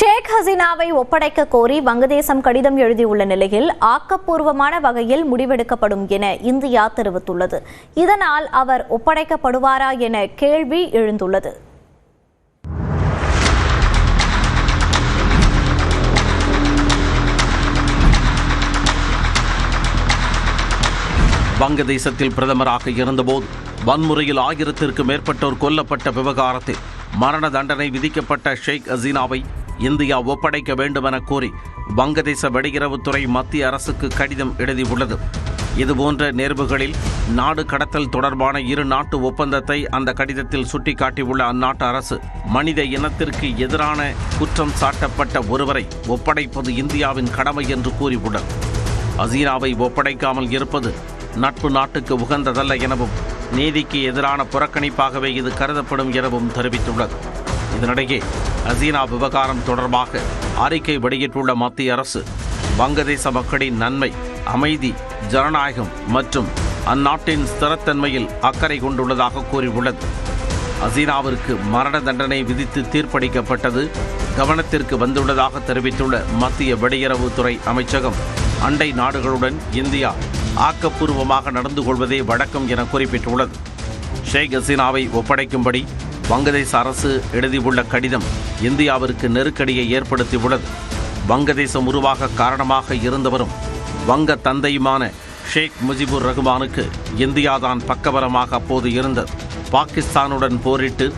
ஷேக் ஹசீனாவை ஒப்படைக்க கோரி வங்கதேசம் கடிதம் எழுதியுள்ள நிலையில் ஆக்கப்பூர்வமான வகையில் முடிவெடுக்கப்படும் என இந்தியா தெரிவித்துள்ளது. இதனால் அவர் ஒப்படைக்கப்படுவாரா என கேள்வி எழுந்துள்ளது. வங்கதேசத்தில் பிரதமராக இருந்தபோது வன்முறையில் ஆயிரத்திற்கு மேற்பட்டோர் கொல்லப்பட்ட விவகாரத்தில் மரண தண்டனை விதிக்கப்பட்ட ஷேக் ஹசீனாவை இந்தியா ஒப்படைக்க வேண்டுமென கூறி வங்கதேச வெளியுறவுத்துறை மத்திய அரசுக்கு கடிதம் எழுதியுள்ளது. இதுபோன்ற நேர்வுகளில் நாடு கடத்தல் தொடர்பான இரு நாட்டு ஒப்பந்தத்தை அந்த கடிதத்தில் சுட்டிக்காட்டியுள்ள அந்நாட்டு அரசு மனித இனத்திற்கு எதிரான குற்றம் சாட்டப்பட்ட ஒருவரை ஒப்படைப்பது இந்தியாவின் கடமை என்று கூறியுள்ளது. அசீனாவை ஒப்படைக்காமல் இருப்பது நட்பு நாட்டுக்கு உகந்ததல்ல எனவும் நீதிக்கு எதிரான புறக்கணிப்பாகவே இது கருதப்படும் எனவும் தெரிவித்துள்ளது. இதனிடையே ஹசீனா விவகாரம் தொடர்பாக அறிக்கை வெளியிட்டுள்ள மத்திய அரசு வங்கதேச மக்களின் நன்மை அமைதி ஜனநாயகம் மற்றும் அந்நாட்டின் ஸ்திரத்தன்மையில் அக்கறை கொண்டுள்ளதாக கூறியுள்ளது. ஹசீனாவிற்கு மரண தண்டனை விதித்து தீர்ப்பளிக்கப்பட்டது கவனத்திற்கு வந்துள்ளதாக தெரிவித்துள்ள மத்திய வெளியுறவுத்துறை அமைச்சகம் அண்டை நாடுகளுடன் இந்தியா ஆக்கப்பூர்வமாக நடந்து கொள்வதே வழக்கம் என குறிப்பிட்டுள்ளது. ஷேக் ஹசீனாவை ஒப்படைக்கும்படி வங்கதேச அரசு எழுதியுள்ள கடிதம் இந்தியாவிற்கு நெருக்கடியை ஏற்படுத்தியுள்ளது. வங்கதேசம் உருவாக காரணமாக இருந்தவரும் வங்க தந்தையுமான ஷேக் முஜிபுர் ரஹ்மானுக்கு இந்தியாதான் பக்கபலமாக அப்போது இருந்தது. பாகிஸ்தானுடன் போரிட்டு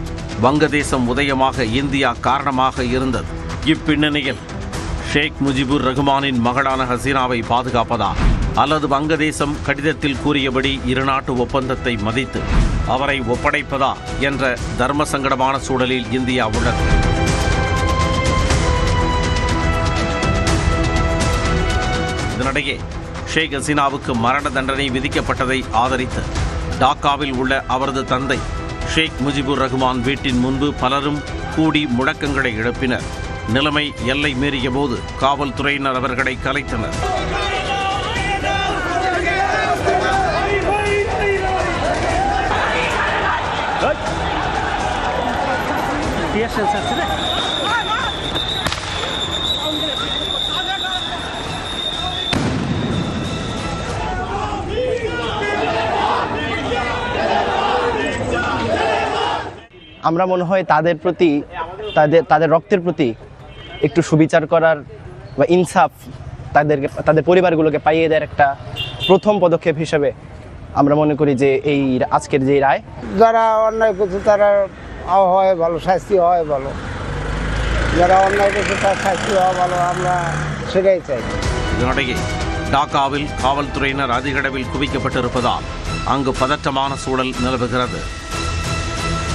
வங்கதேசம் உதயமாக இந்தியா காரணமாக இருந்தது. இப்பின்னணியில் ஷேக் முஜிபுர் ரஹ்மானின் மகளான ஹசீனாவை பாதுகாப்பதா? அல்லது வங்கதேசம் கடிதத்தில் கூறியபடி இருநாட்டு ஒப்பந்தத்தை மதித்து அவரை ஒப்படைப்பதா என்ற தர்ம சங்கடமான சூழலில் இந்தியா உள்ளது. இதனிடையே ஷேக் ஹசீனாவுக்கு மரண தண்டனை விதிக்கப்பட்டதை ஆதரித்து டாக்காவில் உள்ள அவரது தந்தை ஷேக் முஜிபுர் ரஹ்மான் வீட்டின் முன்பு பலரும் கூடி முழக்கங்களை எழுப்பினர். நிலைமை எல்லை மீறிய போது காவல்துறையினர் அவர்களை கலைத்தனர். আমরা মনে হয় তাদের প্রতি তাদের তাদের রক্তের প্রতি একটু সুবিচার করার বা ইনসাফ তাদেরকে তাদের পরিবারগুলোকে পাইয়ে দেওয়ার একটা প্রথম পদক্ষেপ হিসেবে আমরা মনে করি যে এই আজকের যে রায় যারা অন্যায় করছে তারা হয় ভালো শাস্তি হয় ভালো যারা অন্যায় করছে তার শাস্তি হওয়া ভালো আমরা সেটাই চাই இதனிடையே டாக்காவில் காவல்துறையினர் அதிக அளவில் குவிக்கப்பட்டிருப்பதால் அங்கு பதற்றமான சூழல் நிலவுகிறது